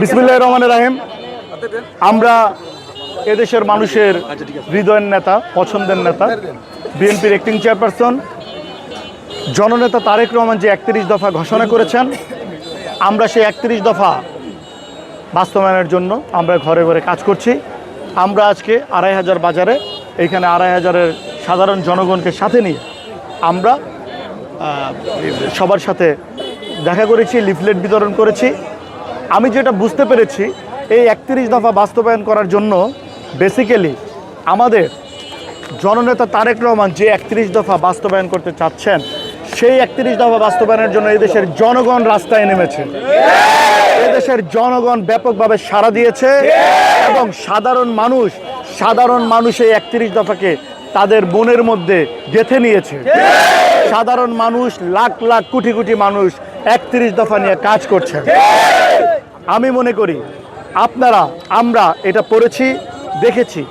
বিসমিল্লাহ রহমান রাহিম। আমরা এদেশের মানুষের হৃদয়ের নেতা, পছন্দের নেতা, বিএনপির অ্যাক্টিং চেয়ারপারসন জননেতা তারেক রহমান যে একত্রিশ দফা ঘোষণা করেছেন, আমরা সেই একত্রিশ দফা বাস্তবায়নের জন্য আমরা ঘরে ঘরে কাজ করছি। আমরা আজকে আড়াই হাজার বাজারে এইখানে আড়াই হাজারের সাধারণ জনগণকে সাথে নিয়ে আমরা সবার সাথে দেখা করেছি, লিফলেট বিতরণ করেছি। আমি যেটা বুঝতে পেরেছি, এই একত্রিশ দফা বাস্তবায়ন করার জন্য বেসিক্যালি আমাদের জননেতা তারেক রহমান যে একত্রিশ দফা বাস্তবায়ন করতে চাচ্ছেন, সেই একত্রিশ দফা বাস্তবায়নের জন্য এই দেশের জনগণ রাস্তায় নেমেছে। এদেশের জনগণ ব্যাপকভাবে সাড়া দিয়েছে এবং সাধারণ মানুষ সাধারণ মানুষ এই একত্রিশ দফাকে তাদের মনের মধ্যে গেথে নিয়েছে। সাধারণ মানুষ, লাখ লাখ কোটি কোটি মানুষ একত্রিশ দফা নিয়ে কাজ করছে। আমি মনে করি আপনারা আমরা এটা পড়েছি দেখেছি।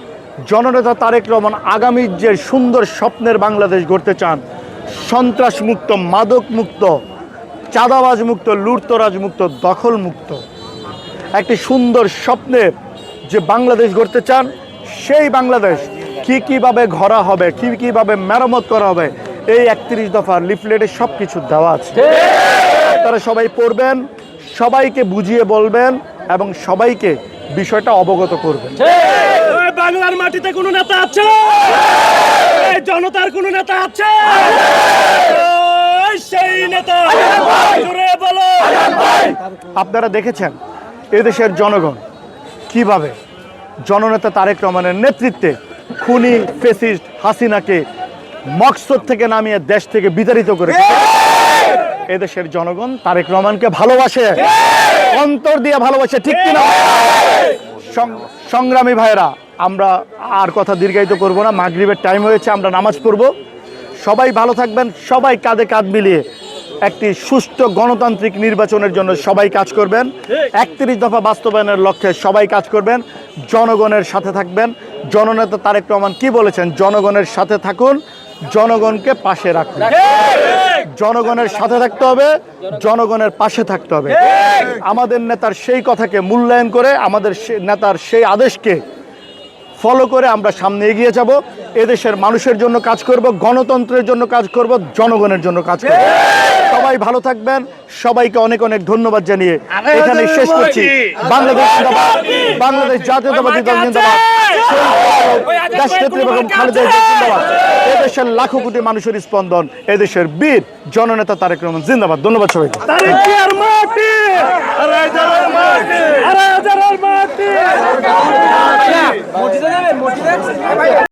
জননেতা তারেক রহমান আগামী যে সুন্দর স্বপ্নের বাংলাদেশ গড়তে চান সন্ত্রাস মুক্ত মাদক মুক্ত চাঁদাবাজ মুক্ত লুটতরাজ মুক্ত দখল মুক্ত একটি সুন্দর স্বপ্নের যে বাংলাদেশ গড়তে চান সেই বাংলাদেশ কি কীভাবে ঘরা হবে কি কীভাবে মেরামত করা হবে এই একত্রিশ দফার লিফলেটে সব কিছু দেওয়া আছে। তারা সবাই পড়বেন। সবাইকে বুঝিয়ে বলবেন এবং সবাইকে বিষয়টা অবগত করবেন। বাংলার মাটিতে কোনো নেতা আছে? জনতার কোনো নেতা আছে? সেই নেতা। বলো। আপনারা দেখেছেন এদেশের জনগণ কীভাবে জননেতা তারেক রহমানের নেতৃত্বে খুনি ফেসিস্ট হাসিনাকে মকসদ থেকে নামিয়ে দেশ থেকে বিতাড়িত করে এদেশের জনগণ তারেক রহমানকে ভালোবাসে। অন্তর দিয়ে ভালোবাসে, ঠিক কিনা সংগ্রামী ভাইরা আমরা আর কথা দীর্ঘায়িত করব না। মাগরিবের টাইম হয়েছে, আমরা নামাজ পড়ব। সবাই ভালো থাকবেন, সবাই কাঁধে কাঁধ মিলিয়ে একটি সুষ্ঠু গণতান্ত্রিক নির্বাচনের জন্য সবাই কাজ করবেন। একত্রিশ দফা বাস্তবায়নের লক্ষ্যে সবাই কাজ করবেন। জনগণের সাথে থাকবেন। জননেতা তারেক রহমান কি বলেছেন? জনগণের সাথে থাকুন জনগণকে পাশে রাখুন। জনগণের সাথে থাকতে হবে জনগণের পাশে থাকতে হবে। আমাদের নেতার সেই কথাকে মূল্যায়ন করে আমাদের নেতার সেই আদেশকে ফলো করে আমরা সামনে এগিয়ে যাব। এদেশের মানুষের জন্য কাজ করব গণতন্ত্রের জন্য কাজ করব জনগণের জন্য কাজ করব। সবাই ভালো থাকবেন সবাইকে অনেক অনেক ধন্যবাদ জানিয়ে এখানে শেষ করছি। বাংলাদেশ বাংলাদেশ জাতীয়তাবাদী দল জিন্দাবাদ। দেশ এদেশের লাখো কোটি মানুষের স্পন্দন এদেশের বীর জননেতা তারেক রহমান জিন্দাবাদ। ধন্যবাদ সবাইকে।